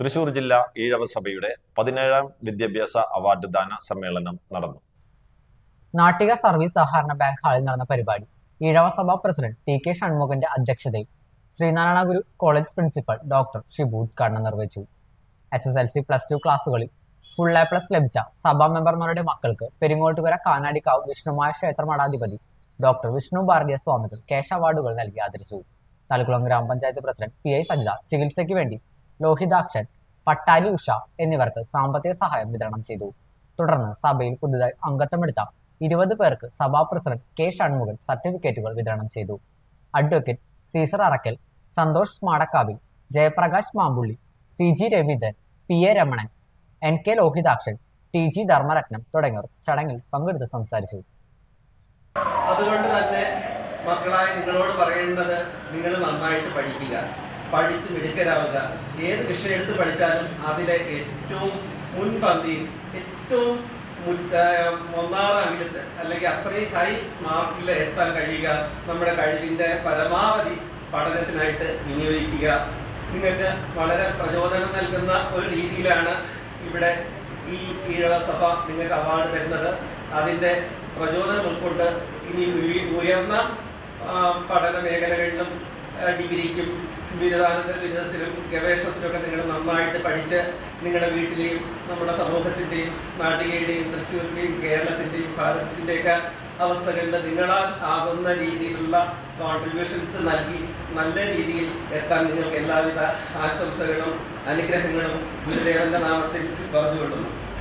തൃശൂർ ജില്ലാ ഈഴവ സഭയുടെ പതിനേഴാം വിദ്യാഭ്യാസ അവാർഡ് ദാന സമ്മേളനം നടന്നു. നാട്ടിക സർവീസ് സഹകരണ ബാങ്ക് ഹാളിൽ നടന്ന പരിപാടി ഈഴവ സഭ പ്രസിഡന്റ് ടി കെ ഷൺമുഖന്റെ അധ്യക്ഷതയിൽ Sreenarayana Guru college principal doctor Shibu ഉദ്ഘാടനം നിർവഹിച്ചു. S S L C plus two ക്ലാസ്സുകളിൽ ഫുൾ എ പ്ലസ് ലഭിച്ച സഭാ മെമ്പർമാരുടെ മക്കൾക്ക് പെരിങ്ങോട്ടുകര കാനാടിക്കാവ് വിഷ്ണുമായ ക്ഷേത്ര മഠാധിപതി ഡോക്ടർ വിഷ്ണു ഭാരതീയ സ്വാമികൾ കേശ അവാർഡുകൾ നൽകി ആദരിച്ചു. തലക്കുളം ഗ്രാമപഞ്ചായത്ത് പ്രസിഡന്റ് പി ഐ സജിത ചികിത്സയ്ക്ക് വേണ്ടി ലോഹിതാക്ഷൻ പട്ടാലി ഉഷ എന്നിവർക്ക് സാമ്പത്തിക സഹായം വിതരണം ചെയ്തു. തുടർന്ന് സഭയിൽ പുതുതായി അംഗത്വമെടുത്ത ഇരുപത് പേർക്ക് സഭാ പ്രസിഡന്റ് കെ ഷൺമുഖൻ സർട്ടിഫിക്കറ്റുകൾ വിതരണം ചെയ്തു. Advocate Caesar Arakkal Santhosh Madakkavil Jayaprakash Mampully C G Raveendran P A Ramanan N K Lohithakshan T G Dharmaratnam തുടങ്ങിയവർ ചടങ്ങിൽ പങ്കെടുത്ത് സംസാരിച്ചു. അതുകൊണ്ട് തന്നെ മക്കളായ നിങ്ങളോട് പറയേണ്ടത് നിങ്ങൾ നന്നായിട്ട് പഠിക്കുക. പഠിച്ച് മിടുക്കരാവുക. ഏത് വിഷയം എടുത്ത് പഠിച്ചാലും അതിലെ ഏറ്റവും മുൻപന്തിയിൽ ഏറ്റവും മുൻ- ആ, ഒന്നാം അല്ലെങ്കിൽ അത്രയും ഹൈ മാർക്കിൽ എത്താൻ കഴിയുക. നമ്മുടെ കഴിവിന്റെ പരമാവധി പഠനത്തിനായിട്ട് വിനിയോഗിക്കുക. നിങ്ങൾക്ക് വളരെ പ്രചോദനം നൽകുന്ന ഒരു രീതിയിലാണ് ഇവിടെ ഈ ഈഴവ സഭ നിങ്ങൾക്ക് അവാർഡ് തരുന്നത്. അതിന്റെ പ്രചോദനം ഉൾക്കൊണ്ട് ഇനി ഉയർന്ന പഠന മേഖലകളിലും ഡിഗ്രിക്കും ബിരുദാനന്തര ബിരുദത്തിലും ഗവേഷണത്തിലൊക്കെ നിങ്ങൾ നന്നായിട്ട് പഠിച്ച് നിങ്ങളുടെ വീട്ടിലെയും നമ്മുടെ സമൂഹത്തിന്റെയും നാട്ടികയുടെയും തൃശ്ശൂരിന്റെയും കേരളത്തിന്റെയും ഭാരതത്തിന്റെയൊക്കെ അവസ്ഥകളിൽ നിങ്ങളാൽ ആകുന്ന രീതിയിലുള്ള കോൺട്രിബ്യൂഷൻസ് നൽകി നല്ല രീതിയിൽ എത്താൻ നിങ്ങൾക്ക് എല്ലാവിധ ആശംസകളും അനുഗ്രഹങ്ങളും ഗുരുദേവന്റെ നാമത്തിൽ പറഞ്ഞുകൊള്ളുന്നു.